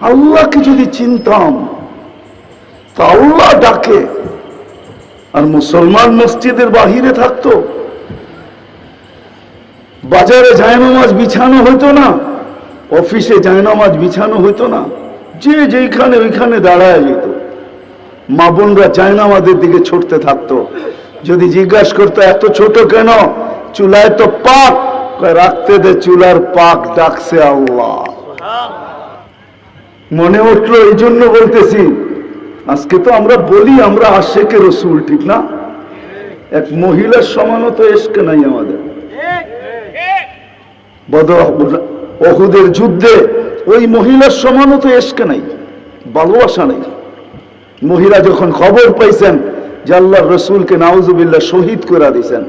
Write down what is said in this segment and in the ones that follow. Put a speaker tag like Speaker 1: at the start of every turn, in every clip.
Speaker 1: আল্লাহকে যদি চিনতাম, তা আল্লাহ ডাকে। আর মুসলমান মসজিদের বাহিরে থাকতো। বাজারে জায়নামাজ বিছানো হতো না, অফিসে জায়নামাজ বিছানো হতো না, যে যেইখানে ওইখানে দাঁড়ায় যেত। মা বোনরা জায়নামাজের দিকে ছুটতে থাকতো। যদি জিজ্ঞাসা করতো, এত ছোট কেন? চুলায় তো পাক। রাখতে দে, চুলার পাক ডাকছে আল্লাহ। মনে উঠল এই জন্য বলতেছি, আজকে তো আমরা বলি আমরা আশেকে রসুল, ঠিক না? এক মহিলার সমানও তো এসকে নাই আমাদের। বদ অহুদের যুদ্ধে ওই মহিলার সমানও তো এসকে নাই, ভালোবাসা নেই। মহিলা যখন খবর পাইছেন যে আল্লাহ রসুলকে নাউজুবিল্লাহ শহীদ করে দিয়েছেন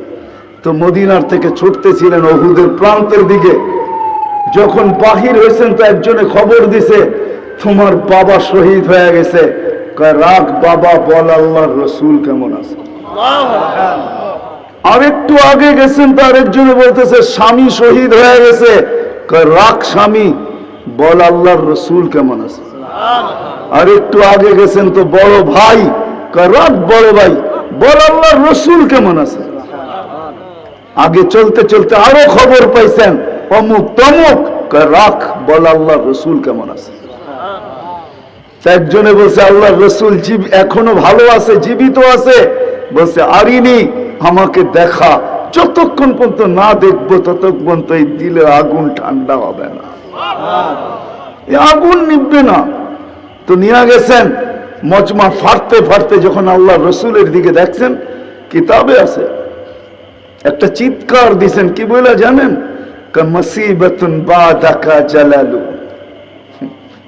Speaker 1: তো মদিনার থেকে ছুটতেছিলেন অহুদের প্রান্তের দিকে। যখন বাহির হয়েছেন তো একজনে খবর দিছে তোমার বাবা শহীদ হয়ে গেছে। রাখ বাবা, বল আল্লাহর রসুল কেমন আছে? আরেকটু আগে গেছেন তো আরেকজনে বলতেছে, স্বামী শহীদ হয়ে গেছে। রাখ স্বামী, বল আল্লাহর রসুল কেমন আছে? আর একটু আগে গেছেন তো বড় ভাই রাখ বড় ভাই, বল আল্লাহর রসুল কেমন আছে? আগে চলতে চলতে আরও খবর পাইছেন, অমুক তমুক রাখ বল আল্লাহর রসুল কেমন আছে? একজনে বলছে আল্লাহ রসুল জীব, এখনও ভালো আছে, জীবিত আছে। বলছে, আরিনি, আমাকে দেখা। যতক্ষণ পর্যন্ত না দেখব, ততক্ষণ তো এই দিলে আগুন ঠান্ডা হবে না। আগুন নিববে না। তো নিয়ে গেছেন, মজমা ফাটতে ফাটতে যখন আল্লাহ রসুলের দিকে দেখছেন, কিতাবে আছে। একটা চিৎকার দিছেন, কি বলে জানেন? মসিবতুন বাদাকা জালালু।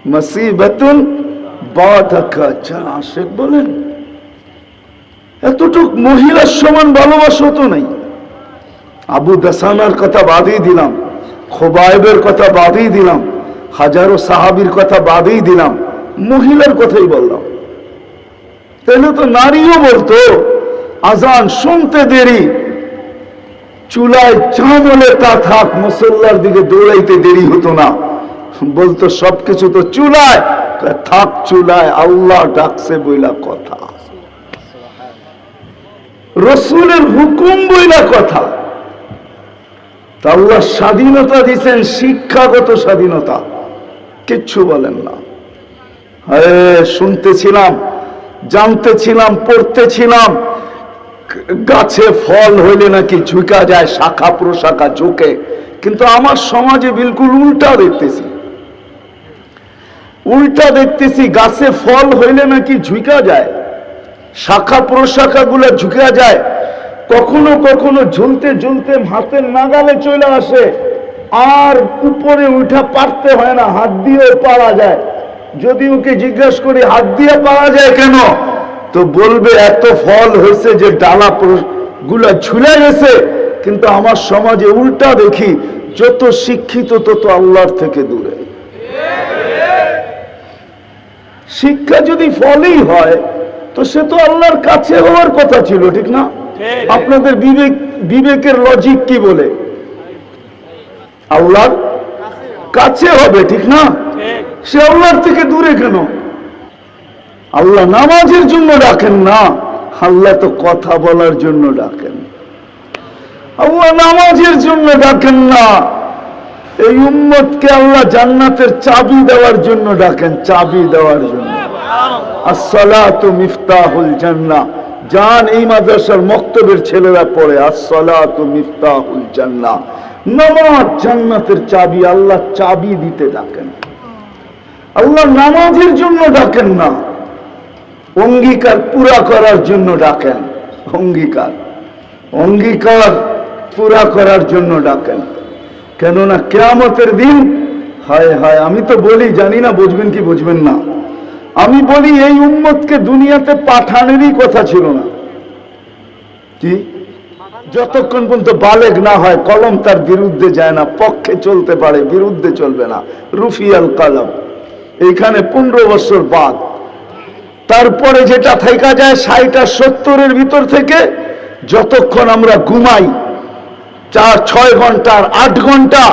Speaker 1: মসিবতুন বলেন। এতটুক মহিলার সমান ভালোবাসা তো নাই। আবু দাসানার কথা দিলাম কথা দিলাম, হাজারো সাহাবির কথা বাদই দিলাম, মহিলার কথাই বললাম। তাহলে তো নারীও বলতো, আজান শুনতে দেরি, চুলায় চামলে তা থাক, মুসল্লার দিকে দৌড়াইতে দেরি হতো না। বলতো সবকিছু তো চুলায় থাক চুলায় আল্লাহ ডাকছে বইলা কথা। রসুলের হুকুম বইলা কথা। আল্লাহ স্বাধীনতা দিচ্ছেন শিক্ষাগত স্বাধীনতা। কিচ্ছু বলেন না। শুনতেছিলাম, জানতেছিলাম, পড়তেছিলাম, গাছে ফল হইলে নাকি ঝুঁকা যায়, শাখা প্রশাখা ঝুঁকে। কিন্তু আমার সমাজে বিলকুল উল্টা দেখতেছি। উল্টা দেখতেছি গাছে ফল হইলে নাকি ঝুঁকা যায়। শাখা প্রশাখা গুলো ঝুঁকা যায়। কখনো কখনো ঝুলতে ঝুলতে হাতের নাগালে চলে আসে। আর উপরে উঠা পারতে হয় না, হাত দিয়েও পারা যায়। যদি ওকে জিজ্ঞেস করি, হাত দিয়ে পারা যায় কেন? তো বলবে, এত ফল হয়েছে যে ডালা গুলা ঝুলে গেছে। কিন্তু আমার সমাজে উল্টা দেখি, যত শিক্ষিত তত আল্লাহর থেকে দূরে। শিক্ষা যদি ফলই হয় তো সে তো আল্লাহর কাছে হওয়ার কথা ছিল ঠিক না? আপনাদের বিবেক বিবেকের লজিক কি বলে? আল্লাহর কাছে হবে ঠিক না? সে আল্লাহর থেকে দূরে কেন? আল্লাহ নামাজের জন্য ডাকেন না আল্লাহ তো কথা বলার জন্য ডাকেন। আল্লাহ নামাজের জন্য ডাকেন না। এই উম্মতকে আল্লাহ জান্নাতের চাবি দেওয়ার জন্য ডাকেন, চাবি দেওয়ার জন্য। এই মাদ্রাসার মক্তবের ছেলেরা পড়ে নামাজ জান্নাতের চাবি, আল্লাহ চাবি দিতে ডাকেন। আল্লাহ নামাজের জন্য ডাকেন না, অঙ্গীকার পুরা করার জন্য ডাকেন। অঙ্গীকার। অঙ্গীকার পুরা করার জন্য ডাকেন। কেননা কেয়ামতের দিন, হায় হায়, আমি তো বলি, জানি না বুঝবেন কি বুঝবেন না। আমি বলি, এই উম্মতকে দুনিয়াতে পাঠানেরই কথা ছিল না। কি? যতক্ষণ পর্যন্ত বালেগ না হয়, কলম তার বিরুদ্ধে যায় না, পক্ষে চলতে পারে, বিরুদ্ধে চলবে না। রুফিয়াল কলম। এইখানে পনেরো বছর বাদ। তারপরে যেটা থাকা যায়, ষাট সত্তরের ভিতর থেকে যতক্ষণ আমরা ঘুমাই চার, ছয় ঘণ্টা আর আট ঘণ্টা।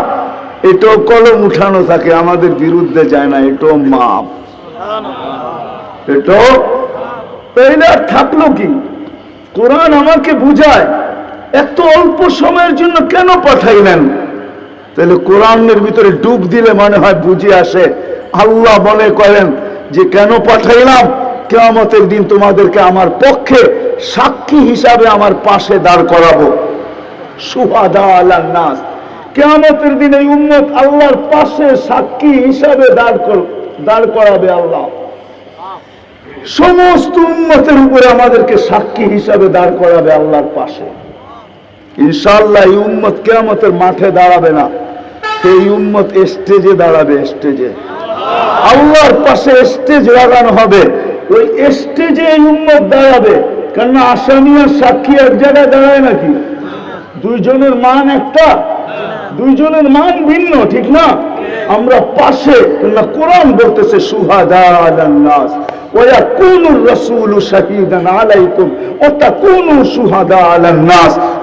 Speaker 1: এটাও কলম উঠানো থাকে, আমাদের বিরুদ্ধে যায় না এটাও মাপ। এটাও তাইলে আর থাকল কি? কোরআন আমাকে বুঝায়, এত অল্প সময়ের জন্য কেন পাঠাইলেন? তাহলে কোরআনের ভিতরে ডুব দিলে মনে হয় বুঝে আসে, আল্লাহ মনে করেন যে কেন পাঠাইলাম? কেয়ামতের দিন তোমাদেরকে আমার পক্ষে সাক্ষী হিসাবে আমার পাশে দাঁড় করাবো। সুহাদা নাস। কেয়ামতের দিন এই উম্মত আল্লাহর পাশে সাক্ষী হিসাবে দাঁড় দাঁড় করাবে আল্লাহ। সমস্ত উন্মতের উপরে আমাদেরকে সাক্ষী হিসাবে দাঁড় করাবে আল্লাহর পাশে। ইনশাল্লাহ এই উম্মত কেয়ামতের মাঠে দাঁড়াবে না। এই উম্মত স্টেজে দাঁড়াবে, স্টেজে। আল্লাহর পাশে স্টেজ লাগানো হবে। ওই স্টেজে এই উম্মত দাঁড়াবে। কেননা আসামি সাক্ষী এক জায়গায় দাঁড়ায় নাকি? দুইজনের মান একটা। দুইজনের মান ভিন্ন, ঠিক না? আমরা পাশে না কোরআন বলতেছে, সুহাদা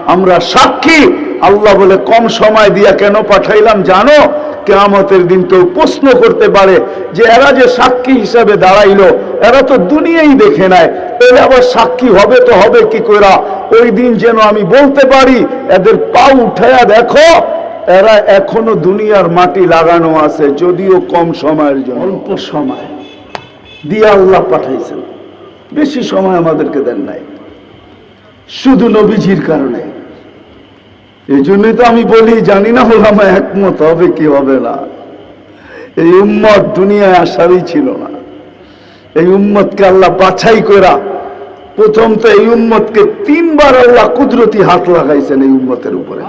Speaker 1: আমরা সাক্ষী। আল্লাহ বলে, কম সময় দিয়া কেন পাঠাইলাম জানো? কেমতের দিন কেউ প্রশ্ন করতে পারে যে, এরা যে সাক্ষী হিসাবে দাঁড়াইলো, এরা তো দুনিয়াই দেখে নেয় এরা আবার সাক্ষী হবে তো হবে কি করা ওই দিন যেন আমি বলতে পারি এদের পা উঠায়া দেখো এরা এখনও দুনিয়ার মাটি লাগানো আছে যদিও কম সময়ের জন্য। অল্প সময়। দিয়ে আল্লাহ পাঠাইছেন। বেশি সময় আমাদেরকে দেন নাই। শুধু নবীজির কারণে। এই জন্যই তো আমি বলি জানি না হলাম একমত হবে কি হবে না। এই উম্মত দুনিয়ায় আসারই ছিল না। এই উম্মতকে আল্লাহ বাছাই করা প্রথম তো এই উম্মতকে তিনবার আল্লাহ কুদরতি হাত লাগাইছেন এই উম্মতের উপরে।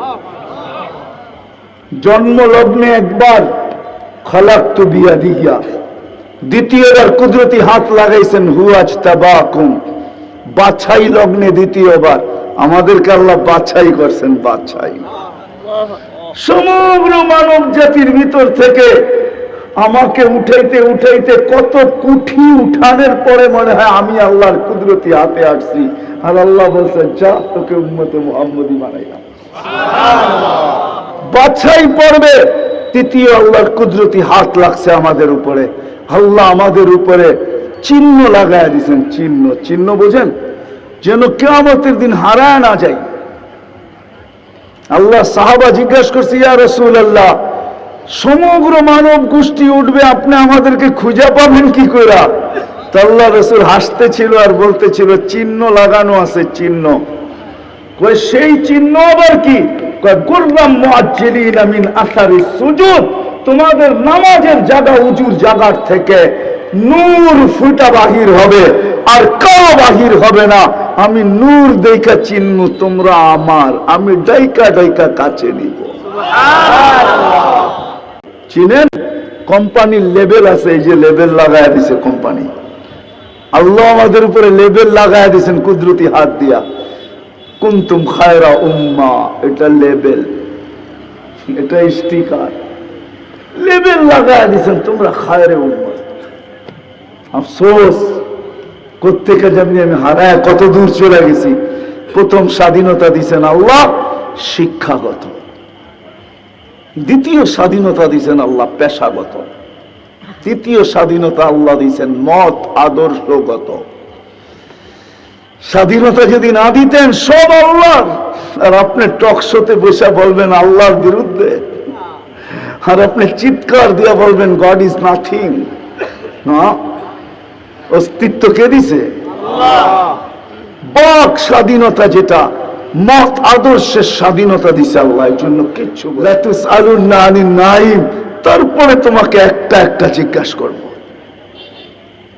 Speaker 1: জন্ম লগ্নে একবার খলাক তো বিয়া দিয়া দ্বিতীয়বার কুদরতি হাত লাগাইছেন হুয়াজ তাবাকুম বাছাই লগ্নে দ্বিতীয়বার। আমাদেরকে আল্লাহ বাছাই করছেন, বাছাই। সমগ্র মানব জাতির ভিতর থেকে আমাকে উঠাইতে উঠাইতে কত কুঠি উঠানের পরে মনে হয় আমি আল্লাহর কুদরতি হাতে আসছি। আর আল্লাহ বলছে যা তোকে উন্মতে মোহাম্মদি বানাইলাম। বাছাই পড়বে তৃতীয় আল্লাহর কুদরতি হাত লাগছে আমাদের উপরে। আল্লাহ আমাদের উপরে চিহ্ন লাগায় দিছেন চিহ্ন চিহ্ন বোঝেন? যেন কেয়ামতের দিন হারায় না যায় আল্লাহ সাহাবা জিজ্ঞাসা করছি ইয়া রসুল আল্লাহ সমগ্র মানব গোষ্ঠী উঠবে, আপনি আমাদেরকে খুঁজে পাবেন কি করে তা আল্লাহ রসুল হাসতেছিল আর বলতেছিল, চিহ্ন লাগানো আছে, চিহ্ন। সেই চিহ্ন আবার কি? তোমাদের নামাজের জায়গা উজুর জায়গার থেকে নূর ফুটা বাহির হবে, আর কালো বাহির হবে না। আমি নূর দেখা চিহ্ন তোমরা আমার, আমি ডাইকা ডাইকা কাছে নিব। চিনেন? কোম্পানির লেবেল আছে, এই যে লেবেল লাগায় দিছে কোম্পানি। আল্লাহ আমাদের উপরে লেবেল লাগায় দিছেন কুদরতি হাত দিয়া। কুন্তুম খায়রা উম্মা, এটা লেবেল এটা স্টিকার লেবেল লাগায় দিছেন, তোমরা খায়রে উম্মা। আফসোস কোথেকে যেমনি আমি হারায় কত দূর চলে গেছি। প্রথম স্বাধীনতা দিছেন আল্লাহ, শিক্ষাগত। দ্বিতীয় স্বাধীনতা দিছেন আল্লাহ পেশাগত। তৃতীয় স্বাধীনতা আল্লাহ দিছেন মত আদর্শগত। স্বাধীনতা যদি না দিতেন সব আল্লাহ আর আপনি টকশোতে বসে বলবেন আল্লাহর বিরুদ্ধে। আর আপনি চিৎকার দিয়ে বলবেন গড ইজ নাথিং না। অস্তিত্ব কে দিছে? বাক স্বাধীনতা যেটা মত আদর্শের স্বাধীনতা দিছে আল্লাহ জন্য কিচ্ছু নাইম তারপরে তোমাকে একটা একটা জিজ্ঞাসা করব।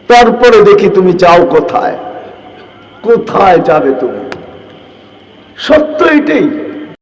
Speaker 1: তারপরে দেখি তুমি যাও কোথায়? কোথায় যাবে তুমি? সত্য এটাই।